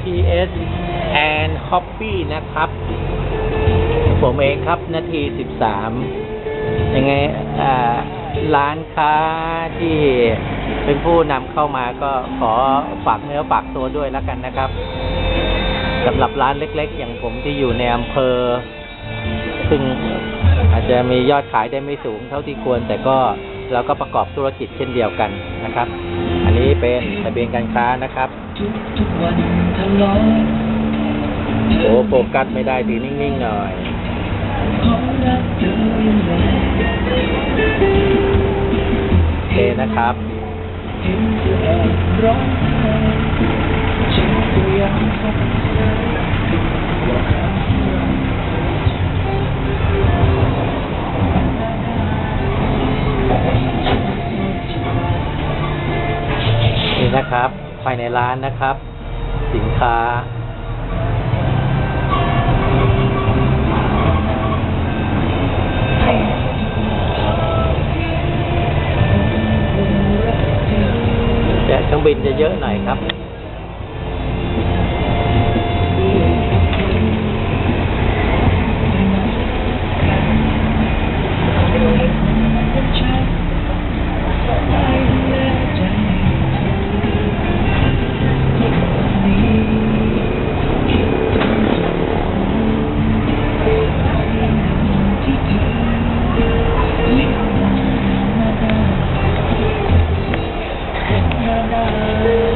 PS and Hobby นะครับ ผมเองครับนาที13ยังไงร้านค้าที่เป็นผู้นำเข้ามาก็ขอฝากเนื้อฝากตัวด้วยแล้วกันนะครับสำหรับร้านเล็ก ๆ อย่างผมที่อยู่ในอำเภอ ซึ่งอาจจะมียอดขายได้ไม่สูงเท่าที่ควรแต่ก็ เราก็ประกอบธุรกิจเช่นเดียวกันนะครับ อันนี้เป็นทะเบียนการค้านะครับโอ้โฟกัสไม่ได้ดีนิ่งๆหน่อยเพราะรักเธอยังไงโอเคนะครับเห็นเธอร้องไห้ฉันก็ยัง นะครับภายในร้านนะครับ สินค้า แต่เครื่องบินจะเยอะหน่อยครับ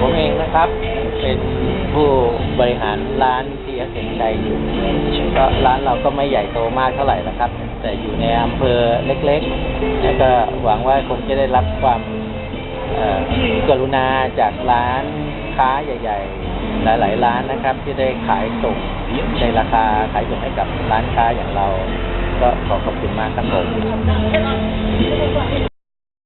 ผมเองนะครับ เป็นผู้บริหารร้านที่อเสนใจอยู่ก็ร้านเราก็ไม่ใหญ่โตมากเท่าไหร่นะครับ แต่อยู่ในอำเภอเล็กๆ แล้วก็หวังว่าคงจะได้รับความเอ่อกรุณาจากร้านค้าใหญ่ ๆ หลายๆ ร้านนะครับ ที่ได้ขายส่งในราคาขายส่งให้กับร้านค้าอย่างเรา ก็ขอขอบคุณมากครับผม